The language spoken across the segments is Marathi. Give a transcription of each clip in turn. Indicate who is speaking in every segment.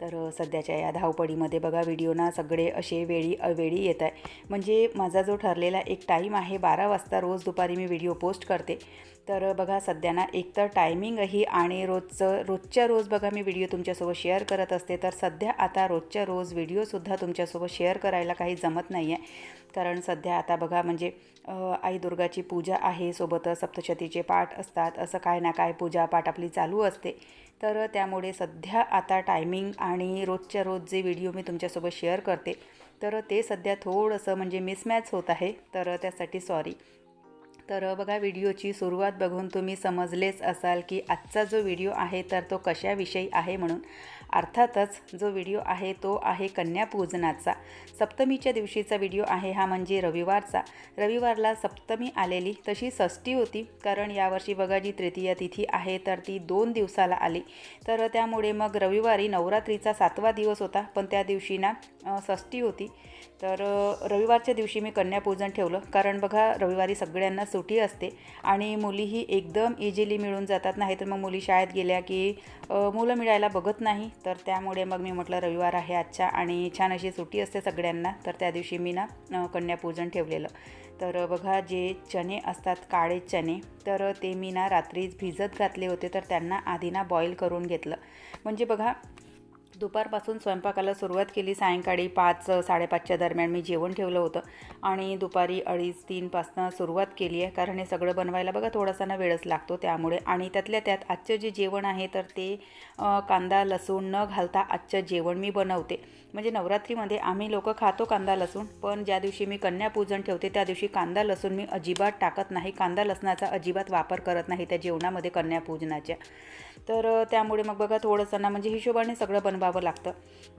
Speaker 1: तर सध्याच्या या धावपळीमध्ये बघा व्हिडिओना सगळे असे वेळी अवेळी येत आहे म्हणजे माझा जो ठरलेला एक टाईम आहे बारा वाजता रोज दुपारी मी व्हिडिओ पोस्ट करते. तर बघा सध्या ना एकतर टायमिंगही आणि रोजचं रोजच्या रोज बघा मी व्हिडिओ तुमच्यासोबत शेअर करत असते. तर सध्या आता रोजच्या रोज व्हिडिओसुद्धा तुमच्यासोबत शेअर करायला काही जमत नाही आहे कारण सध्या आता बघा म्हणजे आई दुर्गाची पूजा आहे सोबतच सप्तशतीचे पाठ असतात. असं काय ना काय पूजा पाठ आपली चालू असते. तर त्यामुळे सध्या आता टायमिंग आणि रोजच्या रोज जे व्हिडिओ मी तुमच्यासोबत शेअर करते तर ते सध्या थोडंसं म्हणजे मिसमॅच होत आहे. तर त्यासाठी सॉरी तर बघा व्हिडिओची सुरुवात बघून तुम्ही समजलेच असाल की आजचा जो व्हिडिओ आहे तर तो कशाविषयी आहे म्हणून. अर्थातच जो व्हिडिओ आहे तो आहे कन्यापूजनाचा सप्तमीच्या दिवशीचा व्हिडिओ आहे हा म्हणजे रविवारचा. रविवारला सप्तमी आलेली तशी षष्टी होती. कारण यावर्षी बघा जी तृतीया तिथी आहे तर ती दोन दिवसाला आली. तर त्यामुळे मग रविवारी नवरात्रीचा सातवा दिवस होता. पण त्या दिवशी ना षष्टी होती. तर रविवारच्या दिवशी मी कन्यापूजन ठेवलं. कारण बघा रविवारी सगळ्यांना सुटी असते आणि मुलीही एकदम इझिली मिळून जातात. नाही तर मग मुली शाळेत गेल्या की मुलं मिळायला बघत नाही. तर त्यामुळे मग मी म्हटलं रविवार आहे आजच्या आणि छान अशी सुटी असते सगळ्यांना. तर त्या दिवशी मी ना कन्यापूजन ठेवलेलं. तर बघा जे चणे असतात काळे चणे तर ते मी ना रात्रीच भिजत घातले होते. तर त्यांना आधी ना बॉईल करून घेतलं. म्हणजे बघा दुपारपासून स्वयंपाकाला सुरुवात केली. सायंकाळी पाच साडेपाचच्या दरम्यान मी जेवण ठेवलं होतं आणि दुपारी अडीच तीनपासनं सुरुवात केली आहे. कारण हे सगळं बनवायला बघा थोडासा ना वेळच लागतो त्यामुळे. आणि त्यातल्या त्यात आजचं जे जेवण आहे तर ते कांदा लसूण न घालता आजचं जेवण मी बनवते. म्हणजे नवरात्रीमध्ये आम्ही लोक खातो कांदा लसूण पण ज्या दिवशी मी कन्यापूजन ठेवते त्या दिवशी कांदा लसूण मी अजिबात टाकत नाही. कांदा लसणाचा अजिबात वापर करत नाही त्या जेवणामध्ये कन्यापूजनाच्या. तर त्यामुळे मग बघा थोडंसं ना म्हणजे हिशोबाने सगळं बनवावं लागतं.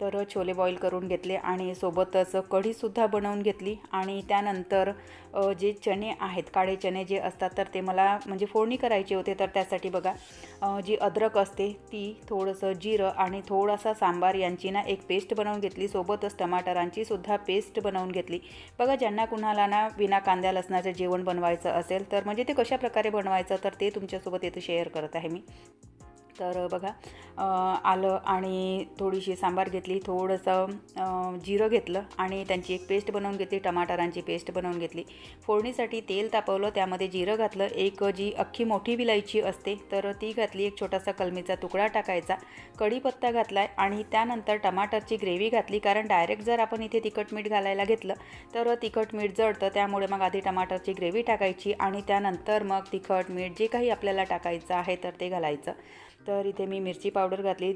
Speaker 1: तर छोले बॉईल करून घेतले आणि सोबतच कढीसुद्धा बनवून घेतली. आणि त्यानंतर जे चणे आहेत काळे चणे जे असतात तर ते मला म्हणजे फोडणी करायचे होते तर त्यासाठी बघा जी अद्रक असते ती थोडंसं जिरं आणि थोडासा सांबार यांची ना एक पेस्ट बनवून घेतली. सोबतच टमाटरांची सुद्धा पेस्ट बनवून घेतली. बघा ज्यांना कुणाला ना विना कांद्या लसणाचं जेवण बनवायचं असेल तर म्हणजे ते कशा प्रकारे बनवायचं तर ते तुमच्यासोबत येथे शेअर करत आहे मी. तर बघा आलं आणि थोडीशी सांबार घेतली थोडंसं जिरं घेतलं आणि त्यांची एक पेस्ट बनवून घेतली टमाटरांची पेस्ट बनवून घेतली. फोडणीसाठी तेल तापवलं त्यामध्ये जिरं घातलं एक जी अख्खी मोठी विलायची असते तर ती घातली एक छोटासा कलमीचा तुकडा टाकायचा कढीपत्ता घातला आहे आणि त्यानंतर टमाटरची ग्रेव्ही घातली कारण डायरेक्ट जर आपण इथे तिखट मीठ घालायला घेतलं तर तिखट मीठ जळतं त्यामुळे मग आधी टमाटरची ग्रेव्ही टाकायची आणि त्यानंतर मग तिखट मीठ जे काही आपल्याला टाकायचं आहे तर ते घालायचं. तर इथे मी मिरची पावडर घातली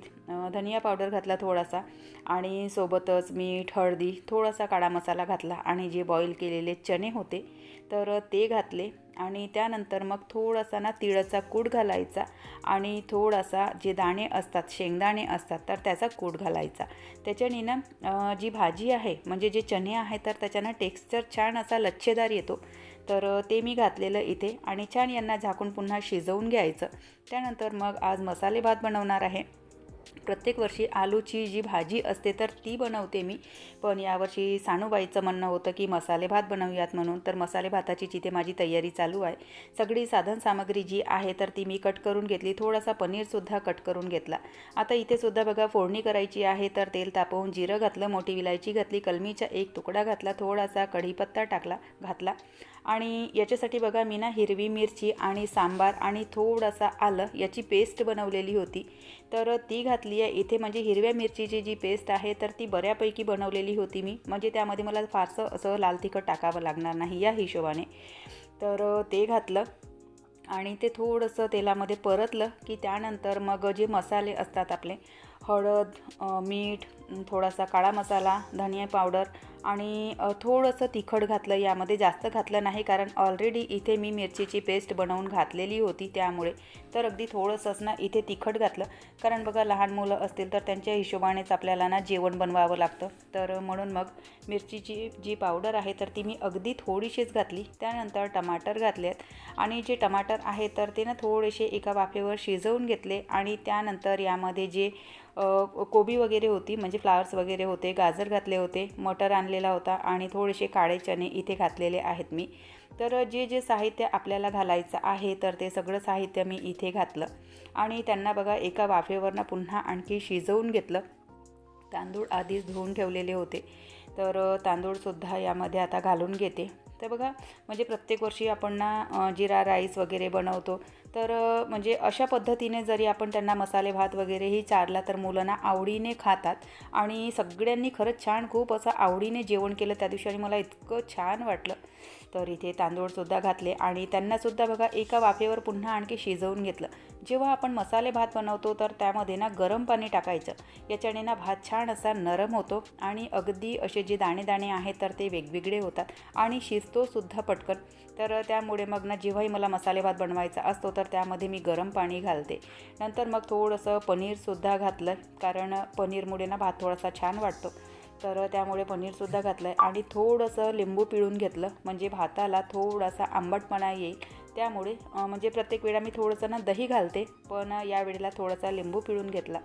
Speaker 1: धनिया पावडर घातला थोडासा आणि सोबतच मीठ हळदी थोडासा काळा मसाला घातला आणि जे बॉईल केलेले चणे होते तर ते घातले. आणि त्यानंतर मग थोडासा ना तिळाचा कूट घालायचा आणि थोडासा जे दाणे असतात शेंगदाणे असतात तर त्याचा कूट घालायचा. त्याच्याने ना जी भाजी आहे म्हणजे जे चणे आहे तर त्याच्यानं टेक्स्चर छान असा लच्छेदार येतो. तर ते मी घातलेलं इथे आणि छान यांना झाकून पुन्हा शिजवून घ्यायचं. त्यानंतर मग आज मसाले भात बनवणार आहे. प्रत्येक वर्षी आलूची जी भाजी असते तर ती बनवते मी. पण यावर्षी सानूबाईचं म्हणणं होतं की मसाले भात बनवूयात म्हणून. तर मसाले भाताची जिथे माझी तयारी चालू आहे सगळी साधनसामग्री जी आहे तर ती मी कट करून घेतली. थोडासा पनीरसुद्धा कट करून घेतला. आता इथे सुद्धा बघा फोडणी करायची आहे तर तेल तापवून जिरं घातलं मोठी विलायची घातली कलमीचा एक तुकडा घातला थोडासा कढीपत्ता टाकला घातला. आणि याच्यासाठी बघा मी ना हिरवी मिरची आणि सांबार आणि थोडासा आलं याची पेस्ट बनवलेली होती. तर ती घातली आहे. इथे म्हणजे हिरव्या मिरचीची जी पेस्ट आहे तर ती बऱ्यापैकी बनवलेली होती मी. म्हणजे त्यामध्ये मला फारसं असं लाल तिखट टाकावं लागणार नाही या हिशोबाने. तर ते घातलं आणि ते थोडंसं तेलामध्ये परतलं की त्यानंतर मग जे मसाले असतात आपले हळद मीठ थोडासा काळा मसाला धनिया पावडर आणि थोडंसं तिखट घातलं यामध्ये जास्त घातलं नाही कारण ऑलरेडी इथे मी मिरचीची पेस्ट बनवून घातलेली होती त्यामुळे. तर अगदी थोडंसंच ना इथे तिखट घातलं. कारण बघा लहान मुलं असतील तर त्यांच्या हिशोबानेच आपल्याला ना जेवण बनवावं लागतं. तर म्हणून मग मिरचीची जी पावडर आहे तर ती मी अगदी थोडीशीच घातली. त्यानंतर टमाटर घातलेत. आणि जे टमाटर आहे तर ते ना थोडेसे एका वाफेवर शिजवून घेतले. आणि त्यानंतर यामध्ये जे कोबी वगैरे होती म्हणजे फ्लावर्स वगैरे होते गाजर घातले होते मटर आणलेला होता आणि थोडेसे काळे चणे इथे घातलेले आहेत मी. तर जे जे साहित्य आपल्याला घालायचं आहे तर ते सगळं साहित्य मी इथे घातलं. आणि त्यांना बघा एका वाफेवरनं पुन्हा आणखी शिजवून घेतलं. तांदूळ आधीच धुवून ठेवलेले होते. तर तांदूळसुद्धा यामध्ये आता घालून घेते. तर बघा म्हणजे प्रत्येक वर्षी आपण ना जिरा राईस वगैरे बनवतो. तर म्हणजे अशा पद्धतीने जरी आपण त्यांना मसाले भात वगैरेही चारला तर मुलांना आवडीने खातात. आणि सगळ्यांनी खरंच छान खूप असं आवडीने जेवण केलं त्या दिवशी आणि मला इतकं छान वाटलं. तर इथे तांदूळसुद्धा घातले आणि त्यांनासुद्धा बघा एका वाफेवर पुन्हा आणखी शिजवून घेतलं. जेव्हा आपण मसाले भात बनवतो तर त्यामध्ये ना गरम पाणी टाकायचं. याच्याने ना भात छान असा नरम होतो आणि अगदी असे जे दाणे दाणे आहेत तर ते वेगवेगळे होतात आणि शिजतोसुद्धा पटकन. तर त्यामुळे मग ना जेव्हाही मला मसाले भात बनवायचा असतो तर त्यामध्ये मी गरम पाणी घालते. नंतर मग थोडंसं पनीरसुद्धा घातलं कारण पनीरमुळे ना भात थोडासा छान वाटतो. तर त्यामुळे पनीरसुद्धा घातलं आहे आणि थोडंसं लिंबू पिळून घेतलं. म्हणजे भाताला थोडासा आंबटपणा येईल. त्यामुळे म्हणजे प्रत्येक वेळा मी थोडंसं ना दही घालते. पण या वेळेला थोडासा लिंबू पिळून घेतला.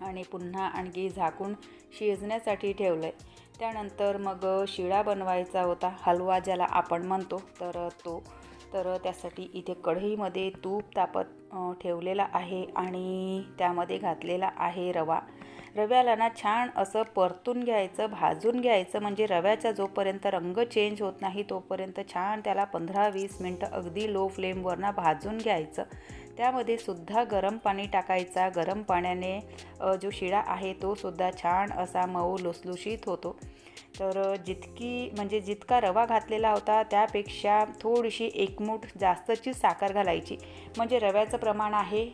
Speaker 1: आणि पुन्हा आणखी झाकून शिजण्यासाठी ठेवलं आहे त्यानंतर मग शिळा बनवायचा होता. हलवा ज्याला आपण म्हणतो तर तो. तर त्यासाठी इथे कढईमध्ये तूप तापत ठेवलेला आहे. आणि त्यामध्ये घातलेला आहे रवा. रव्याला ना छान असं परतून घ्यायचं भाजून घ्यायचं म्हणजे रव्याचा जोपर्यंत रंग चेंज होत नाही तोपर्यंत छान त्याला पंधरा वीस मिनटं अगदी लो फ्लेमवरनं भाजून घ्यायचं. त्यामध्ये सुद्धा गरम पाणी टाकायचा. गरम पाण्याने जो शिळा आहे तो सुद्धा छान असा मऊ लुसलुशीत होतो. तर जितकी म्हणजे जितका रवा घातलेला होता त्यापेक्षा थोडीशी एकमूठ जास्तची साखर घालायची. म्हणजे रव्याचं प्रमाण आहे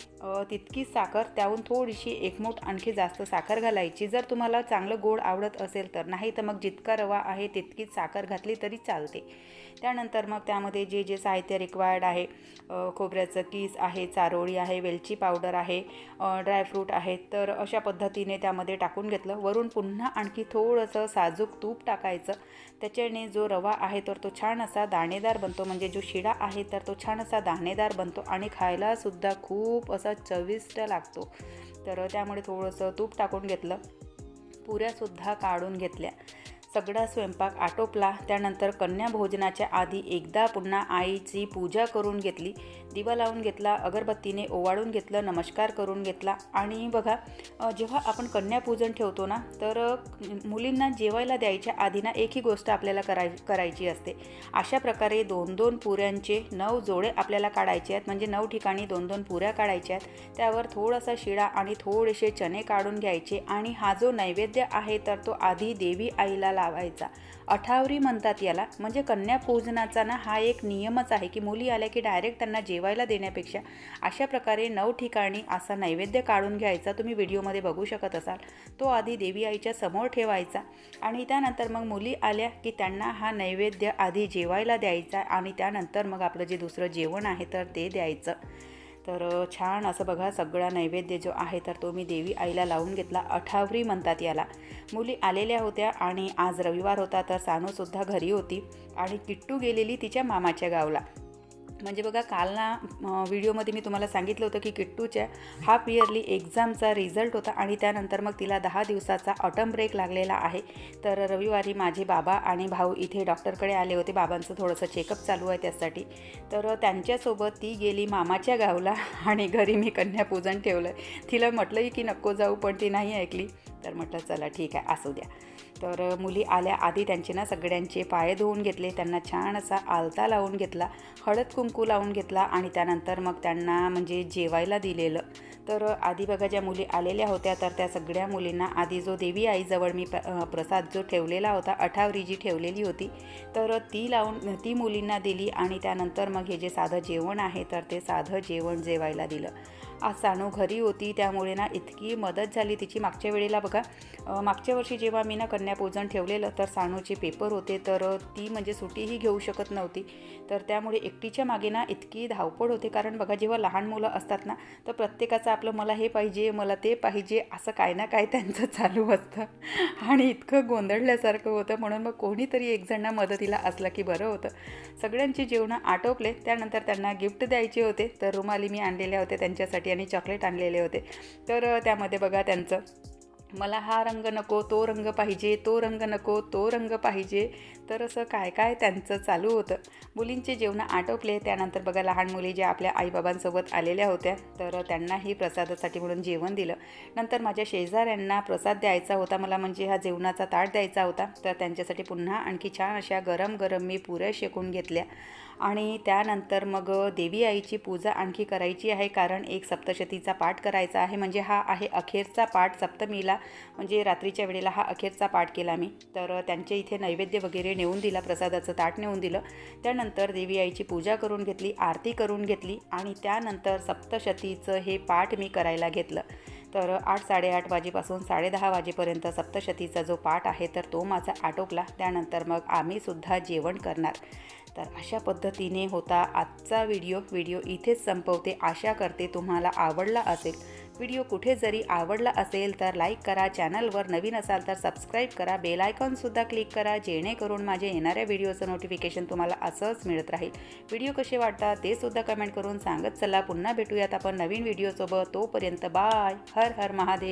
Speaker 1: तितकी तितकीच साखर त्याहून थोडीशी एकमूठ आणखी जास्त साखर घालायची. जर तुम्हाला चांगलं गोड आवडत असेल तर नाही तर मग जितका रवा आहे तितकीच साखर घातली तरी चालते. त्यानंतर मग त्यामध्ये जे जे साहित्य रिक्वायर्ड आहे खोबऱ्याचं किस आहे चारोळी आहे वेलची पावडर आहे ड्रायफ्रूट आहे तर अशा पद्धतीने त्यामध्ये टाकून घेतलं. वरून पुन्हा आणखी थोडंसं साजूक तूप टाकायचं. त्याच्याने जो रवा आहे तर तो छान असा दाणेदार बनतो. म्हणजे जो शिडा आहे तर तो छान असा दाणेदार बनतो आणि खायलासुद्धा खूप असा चविष्ट लागतो. तर त्यामुळे थोडंसं तूप टाकून घेतलं. पुऱ्यासुद्धा काढून घेतल्या. सगळा स्वयंपाक आटोपला. त्यानंतर कन्या भोजनाच्या आधी एकदा पुन्हा आईची पूजा करून घेतली. दिवा लावून घेतला अगरबत्तीने ओवाळून घेतलं नमस्कार करून घेतला. आणि बघा जेव्हा आपण कन्यापूजन ठेवतो ना तर मुलींना जेवायला द्यायच्या आधी ना एकही गोष्ट आपल्याला कराय करायची असते. अशा प्रकारे दोन दोन पुऱ्यांचे नऊ जोडे आपल्याला काढायचे आहेत. म्हणजे नऊ ठिकाणी दोन दोन पुऱ्या काढायच्या आहेत. त्यावर थोडासा शिळा आणि थोडेसे चणे काढून घ्यायचे. आणि हा जो नैवेद्य आहे तर तो आधी देवी आईला लावायचा. अठावरी म्हणतात याला. म्हणजे कन्यापूजनाचा ना हा एक नियमच आहे की मुली आल्या की डायरेक्ट त्यांना जेवायला देण्यापेक्षा अशा प्रकारे नऊ ठिकाणी असा नैवेद्य काढून घ्यायचा. तुम्ही व्हिडिओमध्ये बघू शकत असाल. तो आधी देवी आईच्या समोर ठेवायचा आणि त्यानंतर मग मुली आल्या की त्यांना हा नैवेद्य आधी जेवायला द्यायचा आणि त्यानंतर मग आपलं जे दुसरं जेवण आहे तर ते द्यायचं. तर छान असं बघा सगळा नैवेद्य जो आहे तर तो मी देवी आईला लावून घेतला. अठावरी म्हणतात याला. मुली आलेल्या होत्या आणि आज रविवार होता तर सानूसुद्धा घरी होती आणि किट्टू गेलेली तिच्या मामाच्या गावला. म्हणजे बघा काल ना व्हिडिओमध्ये मी तुम्हाला सांगितलं होतं की किट्टूच्या हाफ इयरली एक्झामचा रिझल्ट होता आणि त्यानंतर मग तिला दहा दिवसाचा ऑटम ब्रेक लागलेला आहे. तर रविवारी माझे बाबा आणि भाऊ इथे डॉक्टरकडे आले होते. बाबांचं थोडंसं चेकअप चालू आहे त्यासाठी तर त्यांच्यासोबत ती गेली मामाच्या गावला आणि घरी मी कन्यापूजन ठेवलं. तिला म्हटलंही की नको जाऊ पण ती नाही ऐकली. तर म्हटलं चला ठीक आहे असू द्या. तर मुली आल्या आधी त्यांचे ना सगळ्यांचे पाय धुवून घेतले त्यांना छान असा आलता लावून घेतला हळद कुंकू लावून घेतला आणि त्यानंतर मग त्यांना म्हणजे जेवायला दिलेलं. तर आधी बघा ज्या मुली आलेल्या होत्या तर त्या सगळ्या मुलींना आधी जो देवी आईजवळ मी प्रसाद जो ठेवलेला होता अठावरी जी ठेवलेली होती तर ती लावून ती मुलींना दिली आणि त्यानंतर मग हे जे साधं जेवण आहे तर ते साधं जेवण जेवायला दिलं. आज सानू घरी होती त्यामुळे ना इतकी मदत झाली तिची मागच्या वेळेला. बघा मागच्या वर्षी जेव्हा मी ना कन्यापूजन ठेवलेलं तर सानूचे पेपर होते तर ती म्हणजे सुटीही घेऊ शकत नव्हती. तर त्यामुळे एकटीच्या मागे ना इतकी धावपळ होते कारण बघा जेव्हा लहान मुलं असतात ना तर प्रत्येकाचं आपलं मला हे पाहिजे मला ते पाहिजे असं काय ना काय त्यांचं चालू असतं. आणि इतकं गोंधळल्यासारखं होतं म्हणून मग कोणीतरी एक जण ना मदतीला असला की बरं होतं. सगळ्यांची जेवणं आटोपले त्यानंतर त्यांना गिफ्ट द्यायचे होते तर रुमाली मी आणलेल्या होत्या त्यांच्यासाठी. यांनी चॉकलेट आणलेले होते. तर त्यामध्ये बघा त्यांचं मला हा रंग नको तो रंग पाहिजे तो रंग नको तो रंग पाहिजे. तर असं काय काय त्यांचं चालू होतं. मुलींचे जेवणं आटोपले. त्यानंतर बघा लहान मुली ज्या आपल्या आईबाबांसोबत आलेल्या होत्या तर त्यांनाही प्रसादासाठी म्हणून जेवण दिलं. नंतर माझ्या शेजाऱ्यांना प्रसाद द्यायचा होता मला म्हणजे हा जेवणाचा ताट द्यायचा होता. तर त्यांच्यासाठी पुन्हा आणखी छान अशा गरम गरम मी पुऱ्या शेकून घेतल्या. आणि त्यानंतर मग देवी आईची पूजा आणखी करायची आहे कारण एक सप्तशतीचा पाठ करायचा आहे. म्हणजे हा आहे अखेरचा पाठ सप्तमीला. म्हणजे रात्रीच्या वेळेला हा अखेरचा पाठ केला मी. तर त्यांच्या इथे नैवेद्य वगैरे नेऊन दिला प्रसादाचं ताट नेऊन दिलं. त्यानंतर देवी आईची पूजा करून घेतली आरती करून घेतली आणि त्यानंतर सप्तशतीचं हे पाठ मी करायला घेतलं. तर आठ साडेआठ वाजेपासून साडेदहा वाजेपर्यंत सप्तशतीचा जो पाठ आहे तर तो माझा आटोपला. त्यानंतर मग आम्हीसुद्धा जेवण करणार. तर अशा पद्धतीने होता आजचा व्हिडिओ. व्हिडिओ इथेच संपवते. आशा करते तुम्हाला आवडला असेल. व्हिडिओ कुठे जरी आवडला असेल तर लाईक करा. चॅनलवर नवीन असाल तर सबस्क्राईब करा. बेल आयकॉनसुद्धा क्लिक करा. जेणेकरून माझे येणाऱ्या व्हिडिओचं नोटिफिकेशन तुम्हाला असंच मिळत राहील. व्हिडिओ कसे वाटतात ते सुद्धा कमेंट करून सांगत चला. पुन्हा भेटूयात आपण नवीन व्हिडिओसोबत. तोपर्यंत बाय. हर हर महादेव.